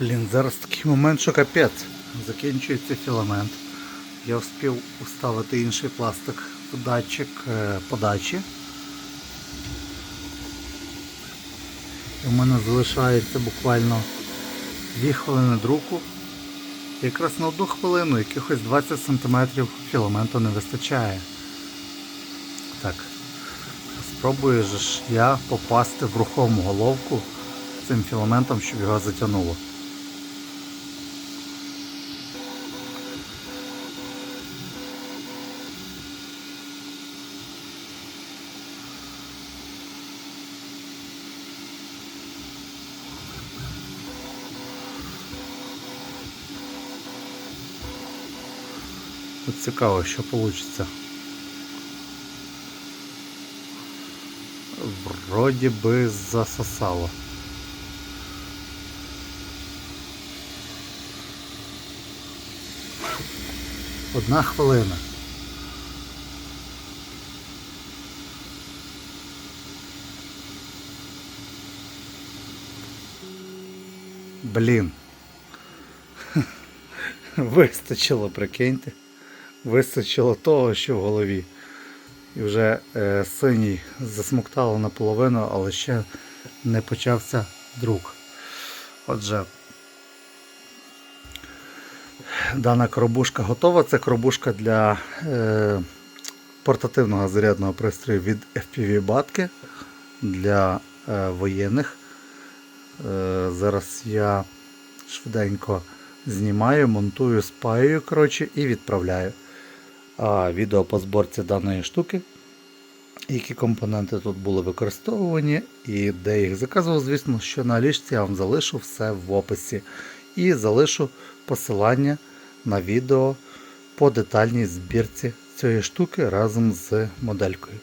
Блін, зараз такий момент, що капець. Закінчується філамент. Я встиг уставити інший пластик в датчик е, подачі. В мене залишається буквально 2 хвилини друку. Якраз на одну хвилину якихось 20 см філаменту не вистачає. Так. Спробую ж я попасти в рухому головку цим філаментом, щоб його затягнуло. От цікаво, що вийде. Вроді би засосало. Одна хвилина. Блін. Вистачило, прикиньте. Вистачило того, що в голові. І вже е, синій засмоктало наполовину, але ще не почався друк. Отже, дана коробушка готова. Це коробушка для е, портативного зарядного пристрою від FPV батки для е, воєнних. Е, зараз я швиденько знімаю, монтую, спаюю коротше, і відправляю. А відео по зборці даної штуки, які компоненти тут були використовувані і де їх заказував, звісно, що на ліжці я вам залишу все в описі. І залишу посилання на відео по детальній збірці цієї штуки разом з моделькою.